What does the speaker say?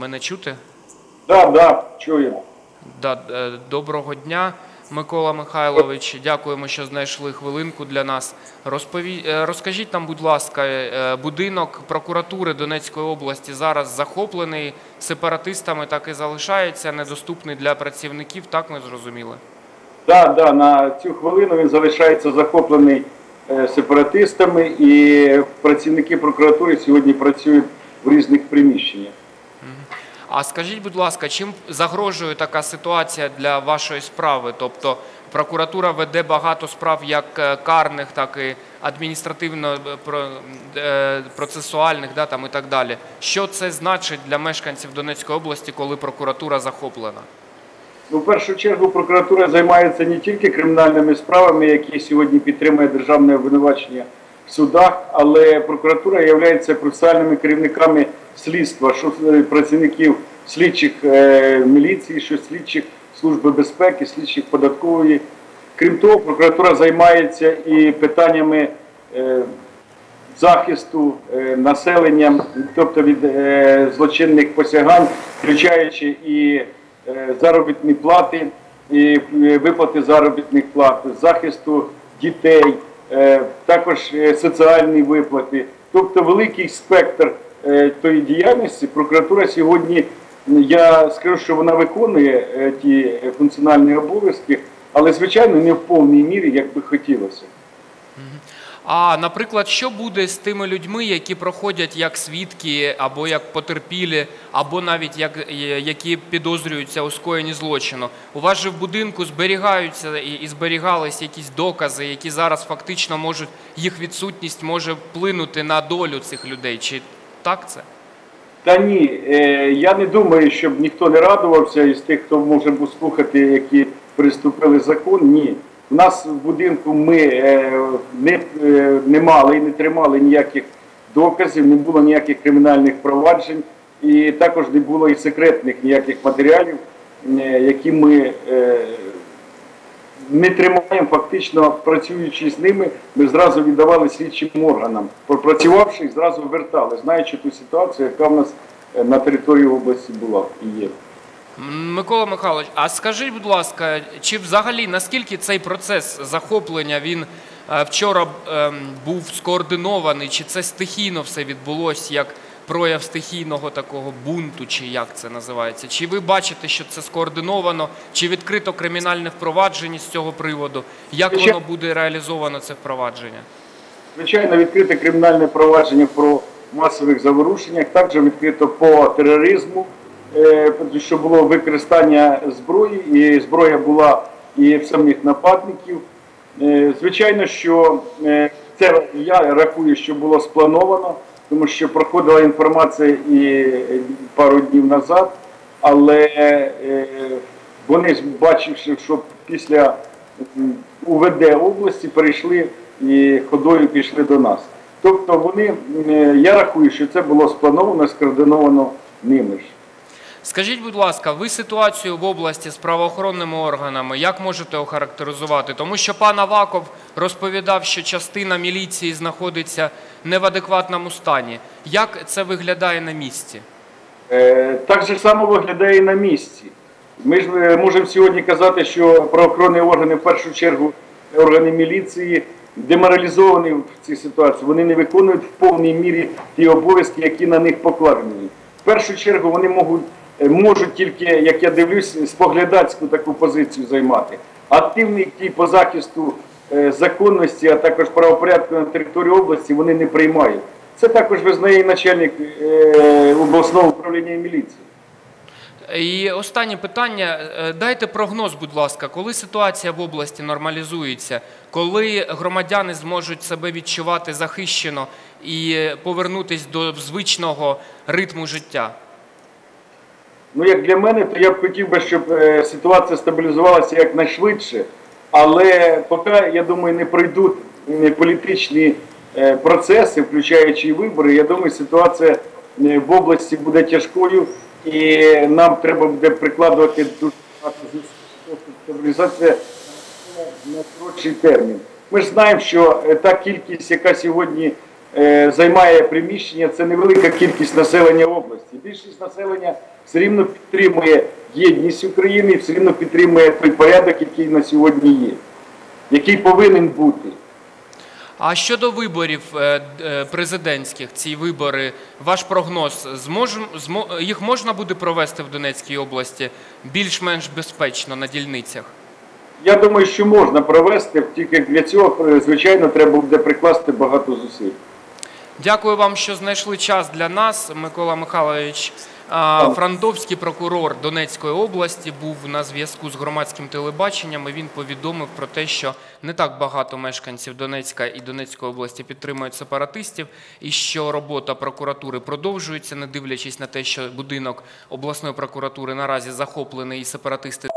Мене чути? Да, да, чуємо. Да, е, доброго дня, Микола Михайлович. Дякуємо, що знайшли хвилинку для нас. Розпові... е, Розкажіть нам, будь ласка, е, будинок прокуратури Донецької області зараз захоплений сепаратистами, так і залишається недоступний для працівників. Так ми зрозуміли. Да, да, на цю хвилину він залишається захоплений сепаратистами, і працівники прокуратури сьогодні працюють в різних приміщеннях. А скажіть, будь ласка, чим загрожує така ситуація для вашої справи? Тобто прокуратура веде багато справ як е, карних, так і адміністративно-процесуальних, да, там і так далі. Що це значить для мешканців Донецької області, коли прокуратура захоплена? Ну, в першу чергу прокуратура займається не тільки кримінальними справами, які сьогодні підтримує державне обвинувачення в судах, але прокуратура є процесуальними керівниками слідства, що е, працівників слідчих е, міліції, що слідчих служби безпеки, слідчих податкової. Крім того, прокуратура займається і питаннями е, захисту населення, тобто від злочинних посягань, включаючи і заробітні плати, і виплати заробітних плат, захисту дітей, також соціальні виплати, тобто великий спектр тої діяльності. Прокуратура сьогодні, я скажу, що вона виконує е, ті е, функціональні обов'язки, але звичайно не в повній мірі, як би хотілося. А наприклад, що буде з тими людьми, які проходять як свідки, або як потерпілі, або навіть як е, які підозрюються у скоєнні злочину? У вас же в будинку зберігаються і, і зберігались якісь докази, які зараз фактично можуть їх відсутність може вплинути на долю цих людей. Чи так це? Та ні, е, я не думаю, щоб ніхто не радувався із тих, хто може був слухати, які приступили закон. Ні. У нас в будинку ми е, не, е, не мали і не тримали ніяких доказів, не було ніяких кримінальних проваджень, і також не було і секретних ніяких матеріалів, які ми не тримаємо, фактично працюючи з ними, ми зразу віддавали слідчим органам. Пропрацювавши, зразу вертали, знаючи ту ситуацію, яка в нас е, на території області була і є. Микола Михайлович, а скажіть, будь ласка, чи взагалі наскільки цей процес захоплення він е, вчора ем, був скоординований, чи це стихійно все відбулося як прояв стихійного такого бунту, чи як це називається? Чи ви бачите, що це скоординовано, чи відкрито кримінальне впровадження з цього приводу? Як Ще- воно буде реалізовано це впровадження? Звичайно, відкрите кримінальне провадження про масових заворушеннях, також відкрито по тероризму, е, що було використання зброї, і зброя була і в самих нападників. Е, Звичайно, що е, це я рахую, що було сплановано, тому що проходила інформація і е, пару днів назад, але е, вони бачивши, що після УВД області перейшли і ходою пішли до нас. Тобто вони, е, я рахую, що це було сплановано, скоординовано ними ж. Скажіть, будь ласка, ви ситуацію в області з правоохоронними органами як можете охарактеризувати? Тому що пан Аваков розповідав, що частина міліції знаходиться не в адекватному стані. Як це виглядає на місці? Е, Так же само виглядає і на місці. Ми ж е, можемо сьогодні казати, що правоохоронні органи, в першу чергу, органи міліції, деморалізовані в цій ситуації. Вони не виконують в повній мірі ті обов'язки, які на них покладені. В першу чергу вони можуть, можуть тільки, як я дивлюсь, споглядацьку таку позицію займати. Активний дій по захисту е, законності, а також правопорядку на території області вони не приймають. Це також визнає і начальник е, обласного управління міліції. І останнє питання. Е, Дайте прогноз, будь ласка, коли ситуація в області нормалізується, коли громадяни зможуть себе відчувати захищено і повернутись до звичного ритму життя? Ну, як для мене, то я б хотів би, щоб е, ситуація стабілізувалася якнайшвидше, але поки, я думаю, не пройдуть е, політичні е, процеси, включаючи вибори, я думаю, ситуація е, в області буде тяжкою. І нам треба буде прикладувати дуже стабілізація на коротший термін. Ми ж знаємо, що е, та кількість, яка сьогодні займає приміщення, це невелика кількість населення області. Більшість населення все рівно підтримує єдність України все рівно підтримує той порядок, який на сьогодні є, який повинен бути. А щодо виборів е, е, президентських, ці вибори, ваш прогноз, їх можна буде провести в Донецькій області більш-менш безпечно на дільницях? Я думаю, що можна провести, тільки для цього, е, звичайно, треба буде прикласти багато зусиль. Дякую вам, що знайшли час для нас. Микола Михайлович, франтовський прокурор Донецької області, був на зв'язку з громадським телебаченням. і Він повідомив про те, що не так багато мешканців Донецька і Донецької області підтримують сепаратистів, і що робота прокуратури продовжується, не дивлячись на те, що будинок обласної прокуратури наразі захоплений і сепаратисти.